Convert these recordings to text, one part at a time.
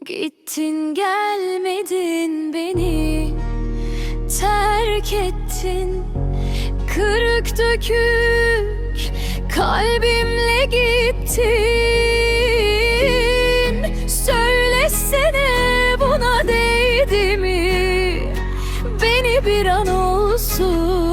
Gittin gelmedin beni. Terk ettin. Kırık dökük Kalbimle gittin. Söylesene buna değdi mi? Beni bir an olsun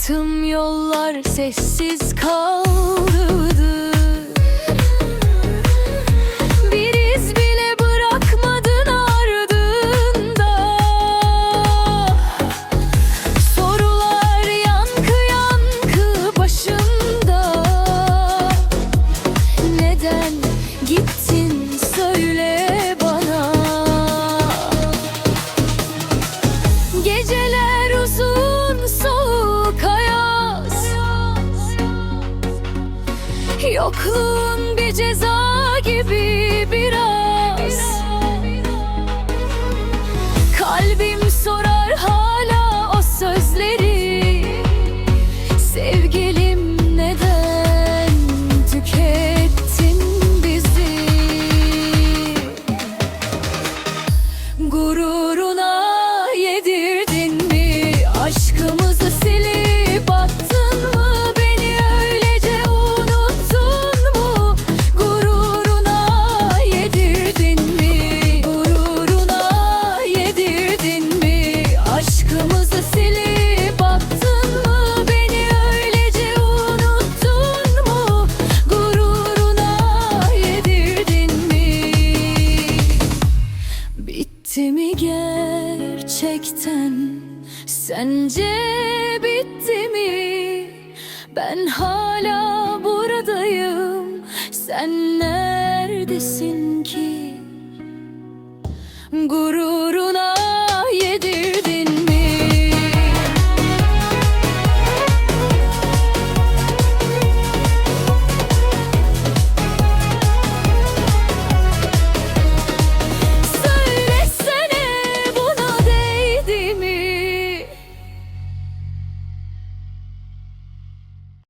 Baktım yollar sessiz kaldı Yokluğun bir ceza gibi biraz. Kalbim sorar hala o sözleri. Sevgilim neden tükettin bizi? Gururuna gerçekten? Sence bitti mi? Ben hala buradayım. Sen neredesin ki? Gurur